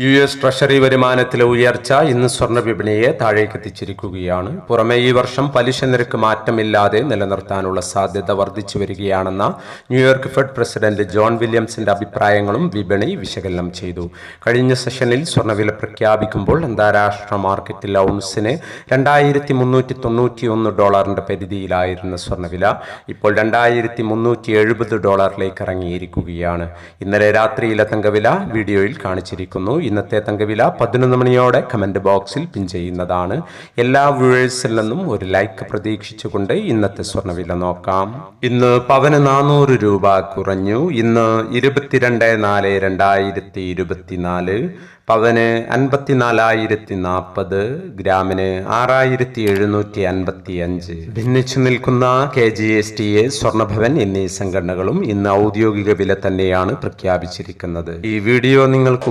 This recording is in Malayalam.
യു എസ് ട്രഷറി വരുമാനത്തിലെ ഉയർച്ച ഇന്ന് സ്വർണ വിപണിയെ താഴേക്കെത്തിച്ചിരിക്കുകയാണ്. പുറമെ ഈ വർഷം പലിശ നിരക്ക് മാറ്റമില്ലാതെ നിലനിർത്താനുള്ള സാധ്യത വർദ്ധിച്ചു വരികയാണെന്ന New York Fed president John വില്യംസിന്റെ അഭിപ്രായങ്ങളും വിപണി വിശകലനം ചെയ്തു. കഴിഞ്ഞ സെഷനിൽ സ്വർണവില പ്രഖ്യാപിക്കുമ്പോൾ അന്താരാഷ്ട്ര മാർക്കറ്റിൽ ഔൺസിന് രണ്ടായിരത്തി മുന്നൂറ്റി തൊണ്ണൂറ്റി ഒന്ന് ഡോളറിന്റെ പരിധിയിലായിരുന്ന സ്വർണവില ഇപ്പോൾ രണ്ടായിരത്തി മുന്നൂറ്റി എഴുപത് ഡോളറിലേക്ക് ഇറങ്ങിയിരിക്കുകയാണ്. ഇന്നലെ രാത്രിയിലെ തങ്കവില വീഡിയോയിൽ കാണിച്ചിരിക്കുന്നു. ഇന്നത്തെ തങ്കവില പതിനൊന്ന് മണിയോടെ കമന്റ് ബോക്സിൽ പിൻ ചെയ്യുന്നതാണ്. എല്ലാ വ്യൂവേഴ്സിൽ നിന്നും ഒരു ലൈക്ക് പ്രതീക്ഷിച്ചുകൊണ്ട് ഇന്നത്തെ സ്വർണവില നോക്കാം. ഇന്ന് പവന് നാനൂറ് രൂപ കുറഞ്ഞു. ഇന്ന് ഇരുപത്തിരണ്ട് നാല് രണ്ടായിരത്തി ഇരുപത്തിനാല്. പവന് അൻപത്തിനാലായിരത്തി നാൽപ്പത് ഗ്രാമിന് ആറായിരത്തി എഴുന്നൂറ്റി അൻപത്തി അഞ്ച് ഭിന്നിച്ചു നിൽക്കുന്ന K G S T A Swarnabhavan എന്നീ സംഘടനകളും ഇന്ന് ഔദ്യോഗിക വില തന്നെയാണ് പ്രഖ്യാപിച്ചിരിക്കുന്നത്. ഈ വീഡിയോ നിങ്ങൾക്ക്